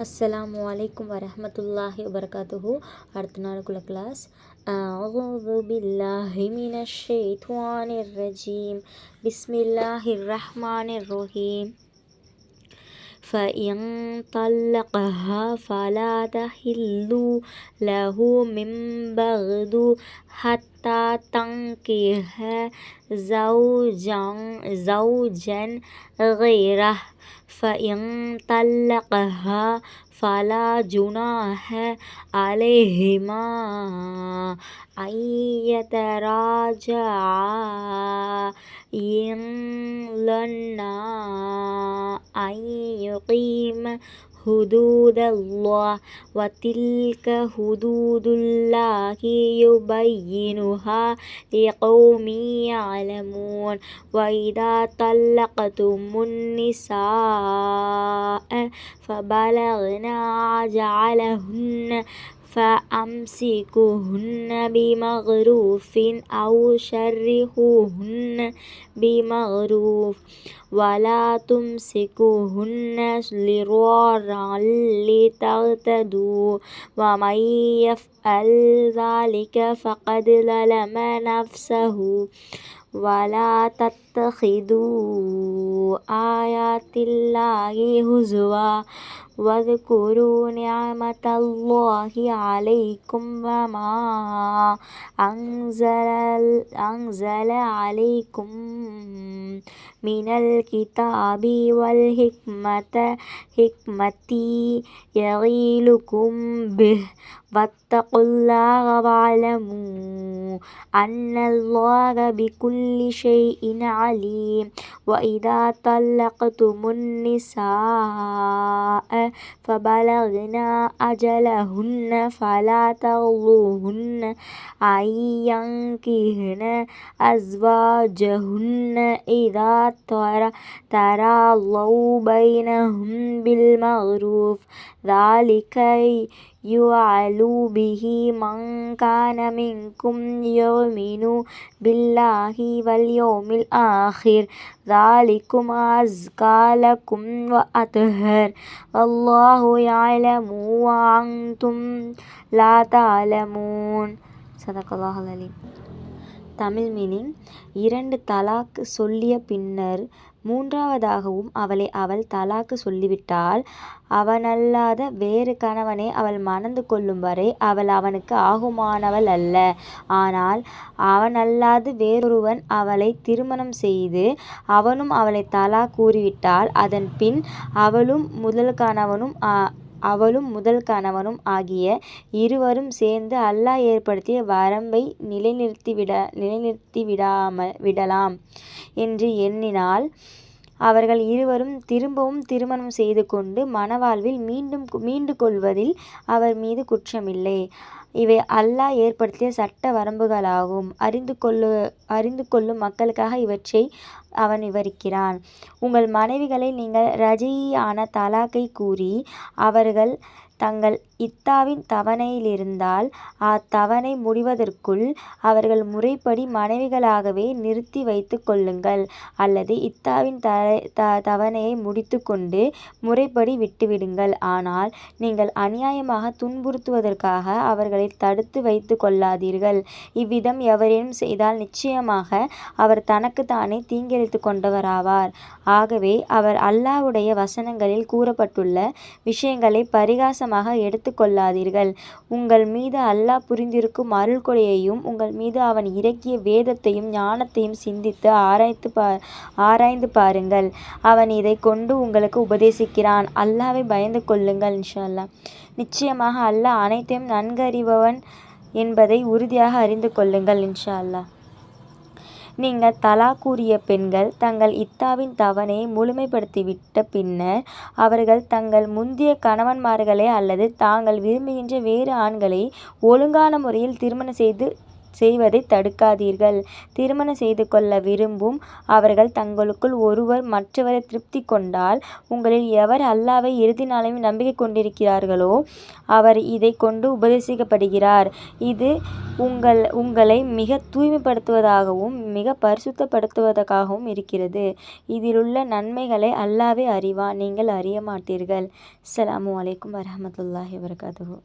அஸ்ஸலாமு அலைக்கும் வரஹ்மத்துல்லாஹி வபரகாத்துஹு. அடுத்த நாளுக்குள்ள கிளாஸ் அவுது பில்லாஹி மினஷ் ஷைத்வானிர் ரஜீம். பிஸ்மில்லாஹிர் ரஹ்மானிர் ரஹீம். فإن طلقها فلا تحل له من بعد حتى تنكح زوجا زوجا غيره. فإن طلقها فلا جناح عليهما أن يتراجعا إن ظنا أن يقيم حدود الله وتلك حدود الله يبينها لقوم يعلمون. وإذا طلقتم النساء فبلغن أجلهن فأمسكوهن بمعروف أو شرهوهن بمعروف ولا تمسكوهن ضرارا لتعتدوا ومن يفعل ذلك فقد ظلم نفسه ولا تتخذوا آيات الله هزوا واذكروا نعمة الله عليكم وما أنزل, أنزل عليكم من الكتاب والحكمة حكمتي يغيلكم به واتقوا الله واعلموا أن الله بكل شيء عليم. وإذا طلقتم النساء فبلغن أجلهن فلا تغلوهن أن ينكهن أزواجهن إذا تراضوا بينهم بالمعروف. ذلك يوعظ به من كان منكم يؤمن بالله واليوم الآخر ذلكم أزكى لكم وأطهر والله يعلم وأنتم لا تعلمون صدق الله العليم தமிழ் மீனிங் இரண்டு தலாக் சொல்லிய பின்னர் மூன்றாவதாகவும் அவளை அவள் தலாக்கு சொல்லிவிட்டால் அவனல்லாத வேறு கணவனை அவள் மணந்து கொள்ளும் வரை அவள் அவனுக்கு ஆகுமானவள் அல்ல. ஆனால் அவனல்லாது வேறொருவன் அவளை திருமணம் செய்து அவனும் அவளை தலா கூறிவிட்டால் அதன் பின் அவளும் முதல் கணவனும் அவளும் முதல் கணவனும் ஆகிய இருவரும் சேர்ந்து அல்லாஹ் ஏற்படுத்திய வரம்பை நிலைநிறுத்திவிட நிலைநிறுத்திவிடாம விடலாம். என்று எண்ணினால் அவர்கள் இருவரும் திரும்பவும் திருமணம் செய்து கொண்டு மணவாழ்வில் மீண்டும் மீண்டு கொள்வதில் அவர் மீது குற்றமில்லை. இவை அல்லாஹ் ஏற்படுத்திய சட்ட வரம்புகளாகும். அறிந்து கொள்ளு அறிந்து கொள்ளும் மக்களுக்காக இவற்றை அவன் விவரிக்கிறான். உங்கள் மனைவிகளை நீங்கள் ரஜியான தலாக்கை கூறி அவர்கள் தங்கள் இத்தாவின் தவணையிலிருந்தால் அத்தவணை முடிவதற்குள் அவர்கள் முறைப்படி மனைவிகளாகவே நிறுத்தி வைத்து கொள்ளுங்கள். அல்லது இத்தாவின் த த தவணையை முடித்து கொண்டு முறைப்படி விட்டுவிடுங்கள். ஆனால் நீங்கள் அநியாயமாக துன்புறுத்துவதற்காக அவர்களை தடுத்து வைத்து கொள்ளாதீர்கள். இவ்விதம் எவரேனும் செய்தால் நிச்சயமாக அவர் தனக்கு தானே தீங்கிழைத்து கொண்டவராவார். ஆகவே அவர் அல்லாஹ்வுடைய வசனங்களில் கூறப்பட்டுள்ள விஷயங்களை பரிகாசமாக எடுத்துக்கொள்ளாதீர்கள் உங்கள் மீது அல்லாஹ் புரிந்திருக்கும் அருள் கொடையையும் உங்கள் மீது அவன் இறக்கிய வேதத்தையும் ஞானத்தையும் சிந்தித்து ஆராய்த்து பா ஆராய்ந்து பாருங்கள். அவன் இதை கொண்டு உங்களுக்கு உபதேசிக்கிறான். அல்லாவை பயந்து கொள்ளுங்கள் இன்ஷா அல்லா நிச்சயமாக அல்லாஹ் அனைத்தையும் நன்கறிபவன் என்பதை உறுதியாக அறிந்து கொள்ளுங்கள் இன்ஷா அல்லா நீங்கள் தலா கூறிய பெண்கள் தங்கள் இத்தாவின் தவணையை முழுமைப்படுத்திவிட்ட பின்னர் அவர்கள் தங்கள் முந்திய கணவன்மார்களை அல்லது தாங்கள் விரும்புகின்ற வேறு ஆண்களை ஒழுங்கான முறையில் திருமணம் செய்து செய்வதை தடுக்காதீர்கள். திருமணம் செய்து கொள்ள விரும்பும் அவர்கள் தங்களுக்குள் ஒருவர் மற்றவரை திருப்தி கொண்டால் உங்களில் எவர் அல்லாவை இறுதி நாளையும் நம்பிக்கை கொண்டிருக்கிறார்களோ அவர் இதை கொண்டு உபதேசிக்கப்படுகிறார். இது உங்கள் உங்களை மிக தூய்மைப்படுத்துவதாகவும் மிக பரிசுத்தப்படுத்துவதற்காகவும் இருக்கிறது. இதிலுள்ள நன்மைகளை அல்லாவே அறிவான். நீங்கள் அறிய மாட்டீர்கள். அஸ்ஸலாமு அலைக்கும் வரமத்துல்லாஹி வபரகாத்துஹு.